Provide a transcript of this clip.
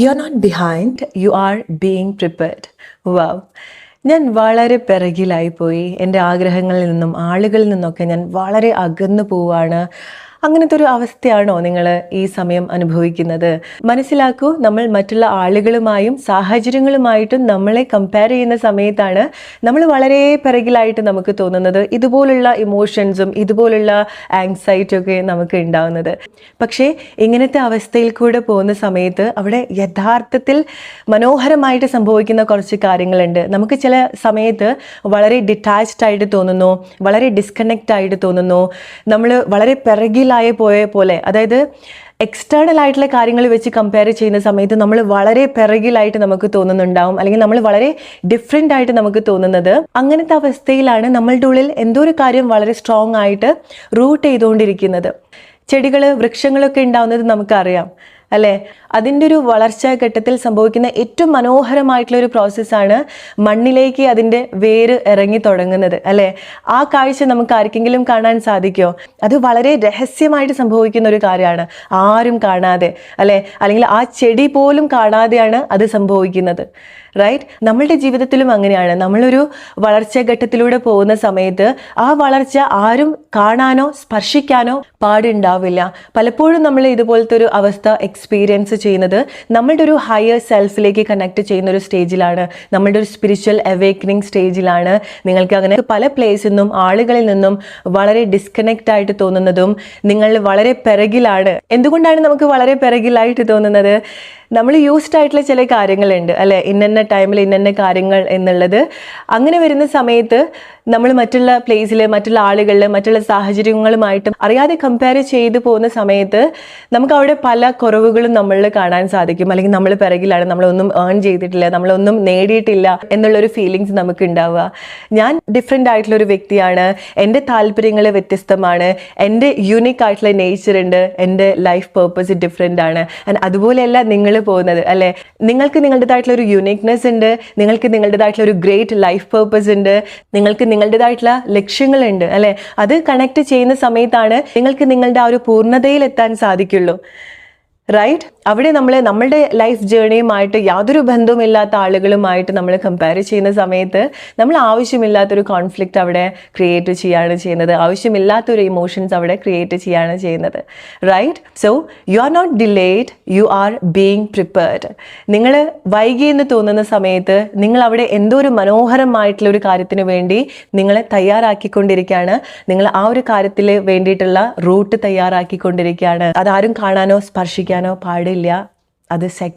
You are not behind you are being prepared wow ഞാൻ വളരെ പിറകിലായി പോയി. എന്റെ ആഗ്രഹങ്ങളിൽ നിന്നും ആളുകളിൽ നിന്നൊക്കെ ഞാൻ വളരെ അകന്നു പോവാണ്. അങ്ങനത്തെ ഒരു അവസ്ഥയാണോ നിങ്ങൾ ഈ സമയം അനുഭവിക്കുന്നത്? മനസ്സിലാക്കൂ നമ്മൾ മറ്റുള്ള ആളുകളുമായും സാഹചര്യങ്ങളുമായിട്ടും നമ്മളെ കമ്പയർ ചെയ്യുന്ന സമയത്താണ് നമ്മൾ വളരെ പിറകിലായിട്ട് നമുക്ക് തോന്നുന്നത്. ഇതുപോലുള്ള ഇമോഷൻസും ഇതുപോലുള്ള ആങ്സൈറ്റി ഒക്കെ നമുക്ക് ഉണ്ടാവുന്നത്. പക്ഷേ ഇങ്ങനത്തെ അവസ്ഥയിൽ കൂടെ പോകുന്ന സമയത്ത് അവിടെ യഥാർത്ഥത്തിൽ മനോഹരമായിട്ട് സംഭവിക്കുന്ന കുറച്ച് കാര്യങ്ങളുണ്ട്. നമുക്ക് ചില സമയത്ത് വളരെ ഡിറ്റാച്ച്ഡ് ആയിട്ട് തോന്നുന്നു വളരെ ഡിസ്കണക്റ്റ് ആയിട്ട് തോന്നുന്നു. നമ്മൾ വളരെ പിറകിലായി പോയ പോലെ അതായത് എക്സ്റ്റേണൽ ആയിട്ടുള്ള കാര്യങ്ങൾ വെച്ച് കമ്പയർ ചെയ്യുന്ന സമയത്ത് നമ്മൾ വളരെ പിറകിലായിട്ട് നമുക്ക് തോന്നുന്നുണ്ടാവും. അല്ലെങ്കിൽ നമ്മൾ വളരെ ഡിഫറെന്റ് ആയിട്ട് നമുക്ക് തോന്നുന്നത്. അങ്ങനത്തെ അവസ്ഥയിലാണ് നമ്മളുടെ ഉള്ളിൽ എന്തോ ഒരു കാര്യം വളരെ സ്ട്രോങ് ആയിട്ട് റൂട്ട് ചെയ്തുകൊണ്ടിരിക്കുന്നത്. ചെടികൾ വൃക്ഷങ്ങളൊക്കെ ഉണ്ടാവുന്നത് നമുക്കറിയാം. അല്ലേ? അതിന്റെ ഒരു വളർച്ചാ ഘട്ടത്തിൽ സംഭവിക്കുന്ന ഏറ്റവും മനോഹരമായിട്ടുള്ള ഒരു പ്രോസസ്സാണ് മണ്ണിലേക്ക് അതിന്റെ വേര് ഇറങ്ങി തുടങ്ങുന്നത് അല്ലേ? ആ കാഴ്ച നമുക്ക് ആർക്കെങ്കിലും കാണാൻ സാധിക്കുമോ അത് വളരെ രഹസ്യമായിട്ട് സംഭവിക്കുന്ന ഒരു കാര്യമാണ്. ആരും കാണാതെ അല്ലേ? അല്ലെങ്കിൽ ആ ചെടി പോലും കാണാതെയാണ് അത് സംഭവിക്കുന്നത്. റൈറ്റ് നമ്മളുടെ ജീവിതത്തിലും അങ്ങനെയാണ്. നമ്മളൊരു വളർച്ചാ ഘട്ടത്തിലൂടെ പോകുന്ന സമയത്ത് ആ വളർച്ച ആരും കാണാനോ സ്പർശിക്കാനോ പാടുണ്ടാവില്ല. പലപ്പോഴും നമ്മൾ ഇതുപോലത്തെ ഒരു അവസ്ഥ എക്സ്പീരിയൻസ് ചെയ്യുന്നത് നമ്മളുടെ ഒരു ഹയർ സെൽഫിലേക്ക് കണക്ട് ചെയ്യുന്ന ഒരു സ്റ്റേജിലാണ് നമ്മളുടെ ഒരു സ്പിരിച്വൽ അവേക്കനിങ് സ്റ്റേജിലാണ് നിങ്ങൾക്ക് അങ്ങനെ പല പ്ലേസിൽ നിന്നും ആളുകളിൽ നിന്നും വളരെ ഡിസ്കണക്റ്റ് ആയിട്ട് തോന്നുന്നതും നിങ്ങൾ വളരെ പിറകിലാണ്. എന്തുകൊണ്ടാണ് നമുക്ക് വളരെ പിറകിലായിട്ട് തോന്നുന്നത്? നമ്മൾ യൂസ്ഡ് ആയിട്ടുള്ള ചില കാര്യങ്ങളുണ്ട് അല്ലെ? ഇന്നന്ന ടൈമിൽ ഇന്നന്ന കാര്യങ്ങൾ എന്നുള്ളത്. അങ്ങനെ വരുന്ന സമയത്ത് നമ്മൾ മറ്റുള്ള പ്ലേസിൽ മറ്റുള്ള ആളുകളിൽ മറ്റുള്ള സാഹചര്യങ്ങളുമായിട്ടും അറിയാതെ കമ്പയർ ചെയ്ത് പോകുന്ന സമയത്ത് നമുക്ക് അവിടെ പല കുറവുകളും നമ്മളിൽ കാണാൻ സാധിക്കും. അല്ലെങ്കിൽ നമ്മൾ പിറകിലാണ് നമ്മളൊന്നും ഏൺ ചെയ്തിട്ടില്ല നമ്മളൊന്നും നേടിയിട്ടില്ല എന്നുള്ളൊരു ഫീലിങ്സ് നമുക്ക് ഉണ്ടാവുക ഞാൻ ഡിഫറെന്റ് ആയിട്ടുള്ള ഒരു വ്യക്തിയാണ്. എന്റെ താല്പര്യങ്ങൾ വ്യത്യസ്തമാണ്. എന്റെ യുണീക്ക് ആയിട്ടുള്ള നേച്ചർ ഉണ്ട്. എന്റെ ലൈഫ് പേർപ്പസ് ഡിഫറെന്റ് ആണ്. ആൻഡ് അതുപോലെയല്ല നിങ്ങൾ പോകുന്നത് അല്ലേ? നിങ്ങൾക്ക് നിങ്ങളുടേതായിട്ടുള്ള ഒരു യുണീക്നെസ് ഉണ്ട് നിങ്ങൾക്ക് നിങ്ങളുടേതായിട്ടുള്ള ഒരു ഗ്രേറ്റ് ലൈഫ് പേർപ്പസ് ഉണ്ട് നിങ്ങൾക്ക് നിങ്ങളുടേതായിട്ടുള്ള ലക്ഷ്യങ്ങളുണ്ട് അല്ലേ? അത് കണക്ട് ചെയ്യുന്ന സമയത്താണ് നിങ്ങൾക്ക് നിങ്ങളുടെ ആ ഒരു പൂർണതയിൽ എത്താൻ സാധിക്കുള്ളൂ. റൈറ്റ് അവിടെ നമ്മൾ നമ്മളുടെ ലൈഫ് ജേണിയുമായിട്ട് യാതൊരു ബന്ധവുമില്ലാത്ത ആളുകളുമായിട്ട് നമ്മൾ കമ്പയർ ചെയ്യുന്ന സമയത്ത് നമ്മൾ ആവശ്യമില്ലാത്തൊരു കോൺഫ്ലിക്റ്റ് അവിടെ ക്രിയേറ്റ് ചെയ്യാണ് ചെയ്യുന്നത്. ആവശ്യമില്ലാത്തൊരു ഇമോഷൻസ് അവിടെ ക്രിയേറ്റ് ചെയ്യാണ് ചെയ്യുന്നത്. Right so you are not delayed you are being prepared നിങ്ങൾ വൈകി എന്ന് തോന്നുന്ന സമയത്ത് നിങ്ങൾ അവിടെ എന്തോ ഒരു മനോഹരമായിട്ടുള്ള ഒരു കാര്യത്തിന് വേണ്ടി നിങ്ങളെ തയ്യാറാക്കിക്കൊണ്ടിരിക്കുകയാണ്. നിങ്ങൾ ആ ഒരു കാര്യത്തിൽ വേണ്ടിയിട്ടുള്ള റൂട്ട് തയ്യാറാക്കിക്കൊണ്ടിരിക്കുകയാണ്. അതാരും കാണാനോ സ്പർശിക്കാനോ പാടില്ല. അത് സെക്